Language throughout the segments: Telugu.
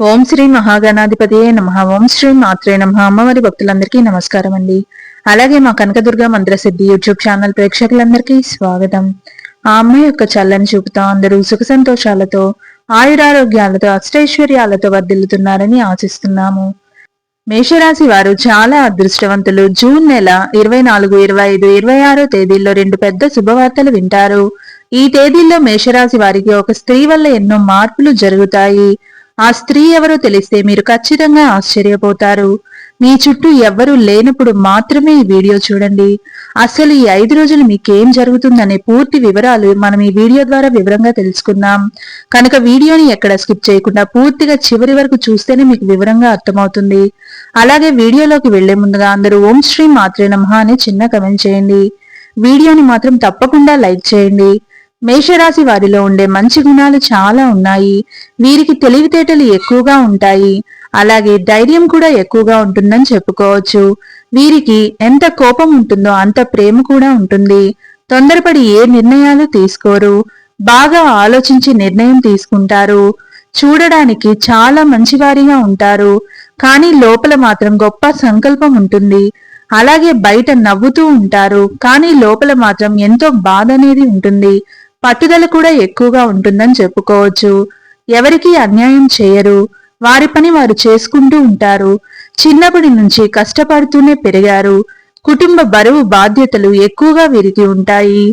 ఓం శ్రీ మహాగణాధిపతియే నమ. ఓం శ్రీ మాత్రే నమ. అమ్మవారి భక్తులందరికీ నమస్కారం అండి అలాగే మా కనకదుర్గ మంత్రసిద్ధి యూట్యూబ్ ఛానల్ ప్రేక్షకులందరికీ స్వాగతం. ఆ అమ్మాయి యొక్క చల్లని చూపుతో అందరూ సుఖ సంతోషాలతో ఆయురారోగ్యాలతో అష్టైశ్వర్యాలతో వర్ధిల్లుతున్నారని ఆశిస్తున్నాము. మేషరాశి వారు చాలా అదృష్టవంతులు. జూన్ నెల ఇరవై నాలుగు ఇరవై ఐదు ఇరవై ఆరో తేదీల్లో రెండు పెద్ద శుభవార్తలు వింటారు. ఈ తేదీల్లో మేషరాశి వారికి ఒక స్త్రీ వల్ల ఎన్నో మార్పులు జరుగుతాయి. ఆ స్త్రీ ఎవరో తెలిస్తే మీరు ఖచ్చితంగా ఆశ్చర్యపోతారు. మీ చుట్టూ ఎవ్వరూ లేనప్పుడు మాత్రమే ఈ వీడియో చూడండి. అసలు ఈ ఐదు రోజులు మీకేం జరుగుతుందనే పూర్తి వివరాలు మనం ఈ వీడియో ద్వారా వివరంగా తెలుసుకుందాం. కనుక వీడియోని ఎక్కడ స్కిప్ చేయకుండా పూర్తిగా చివరి వరకు చూస్తేనే మీకు వివరంగా అర్థమవుతుంది. అలాగే వీడియోలోకి వెళ్ళే ముందుగా అందరూ ఓం శ్రీ మాత్రే నమహ అని చిన్న కమెంట్ చేయండి. వీడియోని మాత్రం తప్పకుండా లైక్ చేయండి. మేషరాశి వారిలో ఉండే మంచి గుణాలు చాలా ఉన్నాయి. వీరికి తెలివితేటలు ఎక్కువగా ఉంటాయి. అలాగే ధైర్యం కూడా ఎక్కువగా ఉంటుందని చెప్పుకోవచ్చు. వీరికి ఎంత కోపం ఉంటుందో అంత ప్రేమ కూడా ఉంటుంది. తొందరపడి ఏ నిర్ణయాలు తీసుకోరు. బాగా ఆలోచించి నిర్ణయం తీసుకుంటారు. చూడడానికి చాలా మంచివారిగా ఉంటారు. కానీ లోపల మాత్రం గొప్ప సంకల్పం ఉంటుంది. అలాగే బయట నవ్వుతూ ఉంటారు. కానీ లోపల మాత్రం ఎంతో బాధ అనేది ఉంటుంది. పట్టుదల కూడా ఎక్కువగా ఉంటుందని చెప్పుకోవచ్చు. ఎవరికి అన్యాయం చేయరు. వారి పని వారు చేసుకుంటూ ఉంటారు. చిన్నప్పటి నుంచి కష్టపడుతూనే పెరిగారు. కుటుంబ బరువు బాధ్యతలు ఎక్కువగా వీరికి ఉంటాయి.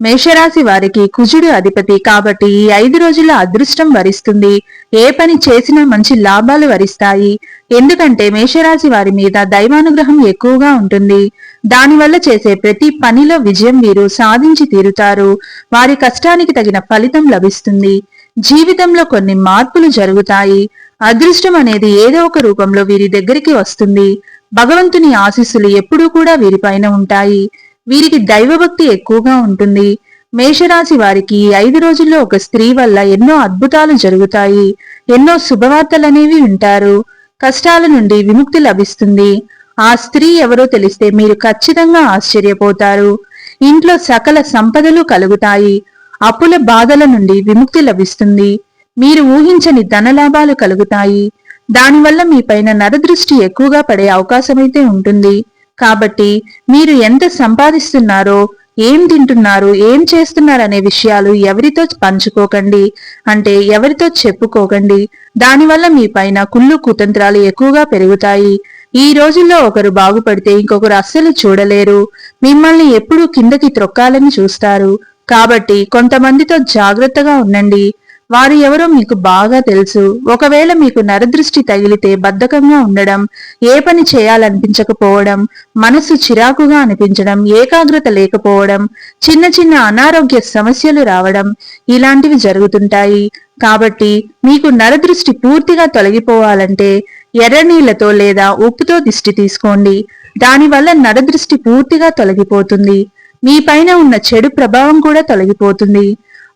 మేషరాశి వారికి కుజుడు అధిపతి కాబట్టి ఈ ఐదు రోజుల అదృష్టం వరిస్తుంది. ఏ పని చేసినా మంచి లాభాలు వరిస్తాయి. ఎందుకంటే మేషరాశి వారి మీద దైవానుగ్రహం ఎక్కువగా ఉంటుంది. దానివల్ల చేసే ప్రతి పనిలో విజయం వీరు సాధించి తీరుతారు. వారి కష్టానికి తగిన ఫలితం లభిస్తుంది. జీవితంలో కొన్ని మార్పులు జరుగుతాయి. అదృష్టం అనేది ఏదో ఒక రూపంలో వీరి దగ్గరికి వస్తుంది. భగవంతుని ఆశీస్సులు ఎప్పుడూ కూడా వీరిపైన ఉంటాయి. వీరికి దైవభక్తి ఎక్కువగా ఉంటుంది. మేషరాశి వారికి ఐదు రోజుల్లో ఒక స్త్రీ వల్ల ఎన్నో అద్భుతాలు జరుగుతాయి. ఎన్నో శుభవార్తలనేవి వింటారు. కష్టాల నుండి విముక్తి లభిస్తుంది. ఆ స్త్రీ ఎవరో తెలిస్తే మీరు ఖచ్చితంగా ఆశ్చర్యపోతారు. ఇంట్లో సకల సంపదలు కలుగుతాయి. అప్పుల బాధల నుండి విముక్తి లభిస్తుంది. మీరు ఊహించని ధనలాభాలు కలుగుతాయి. దానివల్ల మీ పైన నరదృష్టి ఎక్కువగా పడే అవకాశమైతే ఉంటుంది. కాబట్టి మీరు ఎంత సంపాదిస్తున్నారో ఏం తింటున్నారు ఏం చేస్తున్నారు అనే విషయాలు ఎవరితో పంచుకోకండి. అంటే ఎవరితో చెప్పుకోకండి. దానివల్ల మీ పైన కుళ్ళు కుతంత్రాలు ఎక్కువగా పెరుగుతాయి. ఈ రోజుల్లో ఒకరు బాగుపడితే ఇంకొకరు అస్సలు చూడలేరు. మిమ్మల్ని ఎప్పుడూ కిందకి త్రొక్కాలని చూస్తారు. కాబట్టి కొంతమందితో జాగ్రత్తగా ఉండండి. వారు ఎవరో మీకు బాగా తెలుసు. ఒకవేళ మీకు నరదృష్టి తగిలితే బద్ధకంగా ఉండడం ఏ పని చేయాలనిపించకపోవడం మనసు చిరాకుగా అనిపించడం ఏకాగ్రత లేకపోవడం చిన్న చిన్న అనారోగ్య సమస్యలు రావడం ఇలాంటివి జరుగుతుంటాయి. కాబట్టి మీకు నరదృష్టి పూర్తిగా తొలగిపోవాలంటే ఎర్రనీళ్ళతో లేదా ఉప్పుతో దిష్టి తీసుకోండి. దానివల్ల నరదృష్టి పూర్తిగా తొలగిపోతుంది. మీ పైన ఉన్న చెడు ప్రభావం కూడా తొలగిపోతుంది.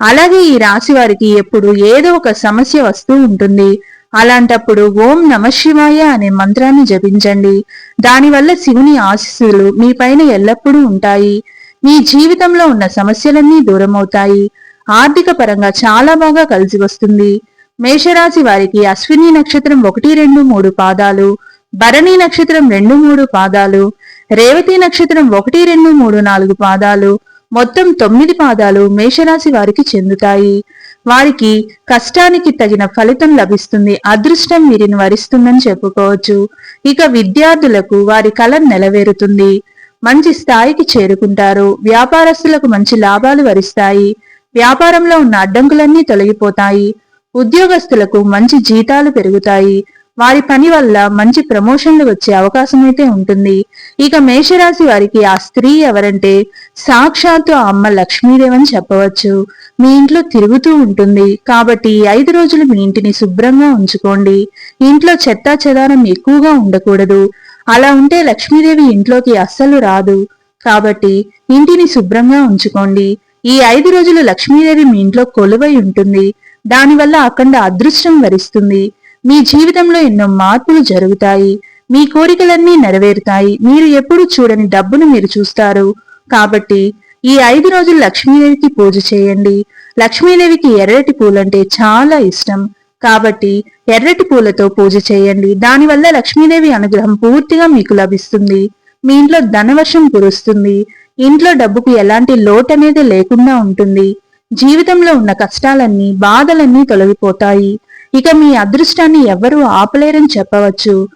అలాగే ఈ రాశి వారికి ఎప్పుడు ఏదో ఒక సమస్య వస్తూ ఉంటుంది. అలాంటప్పుడు ఓం నమ శివాయ అనే మంత్రాన్ని జపించండి. దానివల్ల శివుని ఆశీస్సులు మీ పైన ఎల్లప్పుడూ ఉంటాయి. మీ జీవితంలో ఉన్న సమస్యలన్నీ దూరమవుతాయి. ఆర్థిక పరంగా చాలా బాగా కలిసి వస్తుంది. మేషరాశి వారికి అశ్విని నక్షత్రం ఒకటి రెండు మూడు పాదాలు భరణి నక్షత్రం రెండు మూడు పాదాలు రేవతి నక్షత్రం ఒకటి రెండు మూడు నాలుగు పాదాలు మొత్తం తొమ్మిది పాదాలు మేషరాశి వారికి చెందుతాయి. వారికి కష్టానికి తగిన ఫలితం లభిస్తుంది. అదృష్టం వీరిని వరిస్తుందని చెప్పుకోవచ్చు. ఇక విద్యార్థులకు వారి కళ నెలవేరుతుంది. మంచి స్థాయికి చేరుకుంటారు. వ్యాపారస్తులకు మంచి లాభాలు వరిస్తాయి. వ్యాపారంలో ఉన్న అడ్డంకులన్నీ తొలగిపోతాయి. ఉద్యోగస్తులకు మంచి జీతాలు పెరుగుతాయి. వారి పని వల్ల మంచి ప్రమోషన్లు వచ్చే అవకాశం అయితే ఉంటుంది. ఇక మేషరాశి వారికి ఆ స్త్రీ ఎవరంటే సాక్షాత్తు ఆ అమ్మ లక్ష్మీదేవని చెప్పవచ్చు. మీ ఇంట్లో తిరుగుతూ ఉంటుంది. కాబట్టి ఐదు రోజులు మీ ఇంటిని శుభ్రంగా ఉంచుకోండి. ఇంట్లో చెత్తా చెదారం ఎక్కువగా ఉండకూడదు. అలా ఉంటే లక్ష్మీదేవి ఇంట్లోకి అస్సలు రాదు. కాబట్టి ఇంటిని శుభ్రంగా ఉంచుకోండి. ఈ ఐదు రోజులు లక్ష్మీదేవి మీ ఇంట్లో కొలువై ఉంటుంది. దానివల్ల అఖండ అదృష్టం వరిస్తుంది. మీ జీవితంలో ఎన్నో మార్పులు జరుగుతాయి. మీ కోరికలన్నీ నెరవేరుతాయి. మీరు ఎప్పుడు చూడని డబ్బును మీరు చూస్తారు. కాబట్టి ఈ ఐదు రోజులు లక్ష్మీదేవికి పూజ చేయండి. లక్ష్మీదేవికి ఎర్రటి పూలంటే చాలా ఇష్టం. కాబట్టి ఎర్రటి పూలతో పూజ చేయండి. దానివల్ల లక్ష్మీదేవి అనుగ్రహం పూర్తిగా మీకు లభిస్తుంది. మీ ఇంట్లో ధనవర్షం కురుస్తుంది. ఇంట్లో డబ్బుకు ఎలాంటి లోటు అనేది లేకుండా ఉంటుంది. జీవితంలో ఉన్న కష్టాలన్నీ బాధలన్నీ తొలగిపోతాయి. ఇక మీ అదృష్టాన్ని ఎవ్వరూ ఆపలేరని చెప్పవచ్చు.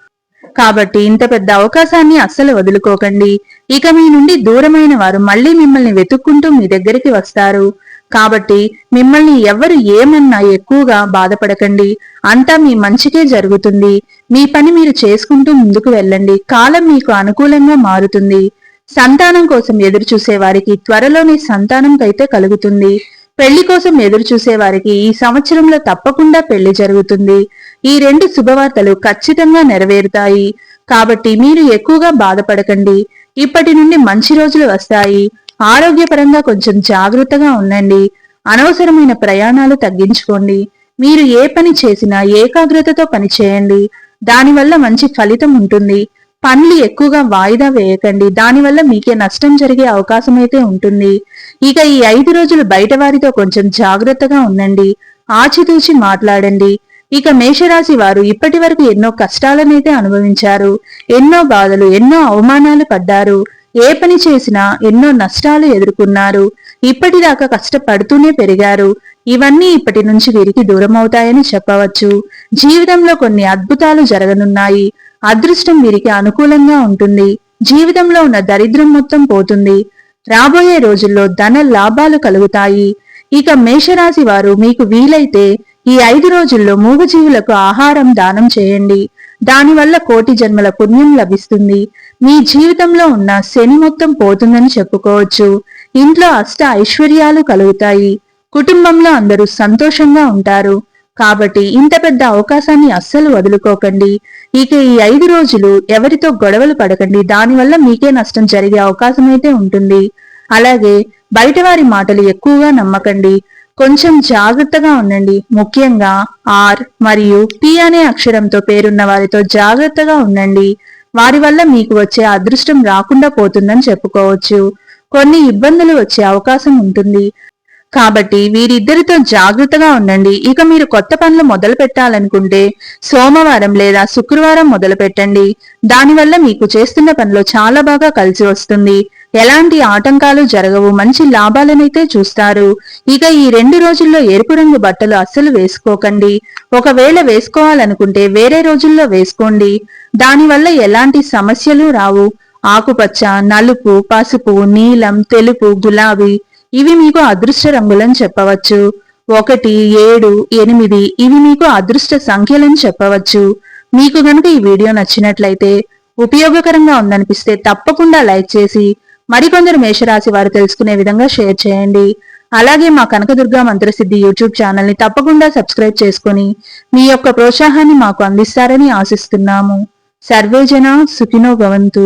కాబట్టి ఇంత పెద్ద అవకాశాన్ని అస్సలు వదులుకోకండి. ఇక మీ నుండి దూరమైన వారు మళ్ళీ మిమ్మల్ని వెతుక్కుంటూ మీ దగ్గరికి వస్తారు. కాబట్టి మిమ్మల్ని ఎవరు ఏమన్నా ఎక్కువగా బాధపడకండి. అంతా మీ మంచికే జరుగుతుంది. మీ పని మీరు చేసుకుంటూ ముందుకు వెళ్ళండి. కాలం మీకు అనుకూలంగా మారుతుంది. సంతానం కోసం ఎదురు చూసే వారికి త్వరలోనే సంతానం కైతే కలుగుతుంది. పెళ్ళి కోసం ఎదురు చూసే వారికి ఈ సంవత్సరంలో తప్పకుండా పెళ్ళి జరుగుతుంది. ఈ రెండు శుభవార్తలు ఖచ్చితంగా నెరవేరుతాయి. కాబట్టి మీరు ఎక్కువగా బాధపడకండి. ఇప్పటి నుండి మంచి రోజులు వస్తాయి. ఆరోగ్యపరంగా కొంచెం జాగ్రత్తగా ఉండండి. అనవసరమైన ప్రయాణాలు తగ్గించుకోండి. మీరు ఏ పని చేసినా ఏకాగ్రతతో పని చేయండి దానివల్ల మంచి ఫలితం ఉంటుంది. పనులు ఎక్కువగా వాయిదా వేయకండి. దానివల్ల మీకే నష్టం జరిగే అవకాశం అయితే ఉంటుంది. ఇక ఈ ఐదు రోజులు బయట వారితో కొంచెం జాగ్రత్తగా ఉండండి. ఆచితూచి మాట్లాడండి. ఇక మేషరాశి వారు ఇప్పటి వరకు ఎన్నో కష్టాలనైతే అనుభవించారు. ఎన్నో బాధలు ఎన్నో అవమానాలు పడ్డారు. ఏ పని చేసినా ఎన్నో నష్టాలు ఎదుర్కొన్నారు. ఇప్పటిదాకా కష్టపడుతూనే పెరిగారు. ఇవన్నీ ఇప్పటి నుంచి వీరికి దూరం అవుతాయని చెప్పవచ్చు. జీవితంలో కొన్ని అద్భుతాలు జరగనున్నాయి. అదృష్టం వీరికి అనుకూలంగా ఉంటుంది. జీవితంలో ఉన్న దరిద్రం మొత్తం పోతుంది. రాబోయే రోజుల్లో ధన లాభాలు కలుగుతాయి. ఇక మేషరాశి వారు మీకు వీలైతే ఈ ఐదు రోజుల్లో మూగజీవులకు ఆహారం దానం చేయండి. దానివల్ల కోటి జన్మల పుణ్యం లభిస్తుంది. మీ జీవితంలో ఉన్న శని మొత్తం పోతుందని చెప్పుకోవచ్చు. ఇంట్లో అష్ట ఐశ్వర్యాలు కలుగుతాయి. కుటుంబంలో అందరూ సంతోషంగా ఉంటారు. కాబట్టి ఇంత పెద్ద అవకాశాన్ని అస్సలు వదులుకోకండి. ఇక ఈ ఐదు రోజులు ఎవరితో గొడవలు పడకండి. దానివల్ల మీకే నష్టం జరిగే అవకాశం అయితే ఉంటుంది. అలాగే బయట వారి మాటలు ఎక్కువగా నమ్మకండి. కొంచెం జాగ్రత్తగా ఉండండి. ముఖ్యంగా ఆర్ మరియు టి అనే అక్షరంతో పేరున్న వారితో జాగ్రత్తగా ఉండండి. వారి వల్ల మీకు వచ్చే అదృష్టం రాకుండా పోతుందని చెప్పుకోవచ్చు. కొన్ని ఇబ్బందులు వచ్చే అవకాశం ఉంటుంది. కాబట్టి వీరిద్దరితో జాగ్రత్తగా ఉండండి. ఇక మీరు కొత్త పనులు మొదలు పెట్టాలనుకుంటే సోమవారం లేదా శుక్రవారం మొదలు పెట్టండి. దానివల్ల మీకు చేస్తున్న పనిలో చాలా బాగా కలిసి వస్తుంది. ఎలాంటి ఆటంకాలు జరగవు. మంచి లాభాలనైతే చూస్తారు. ఇక ఈ రెండు రోజుల్లో ఎరుపు రంగు బట్టలు అస్సలు వేసుకోకండి. ఒకవేళ వేసుకోవాలనుకుంటే వేరే రోజుల్లో వేసుకోండి. దానివల్ల ఎలాంటి సమస్యలు రావు. ఆకుపచ్చ నలుపు పసుపు నీలం తెలుపు గులాబీ ఇవి మీకు అదృష్ట రంగులని చెప్పవచ్చు. ఒకటి ఏడు ఎనిమిది ఇవి మీకు అదృష్ట సంఖ్యలని చెప్పవచ్చు. మీకు గనుక ఈ వీడియో నచ్చినట్లయితే ఉపయోగకరంగా ఉందనిపిస్తే తప్పకుండా లైక్ చేసి మరికొందరు మేషరాశి వారు తెలుసుకునే విధంగా షేర్ చేయండి. అలాగే మా కనకదుర్గ మంత్రసిద్ధి యూట్యూబ్ ఛానల్ని తప్పకుండా సబ్స్క్రైబ్ చేసుకుని మీ యొక్క ప్రోత్సాహాన్ని మాకు అందిస్తారని ఆశిస్తున్నాము. సర్వేజన సుఖినో భవంతు.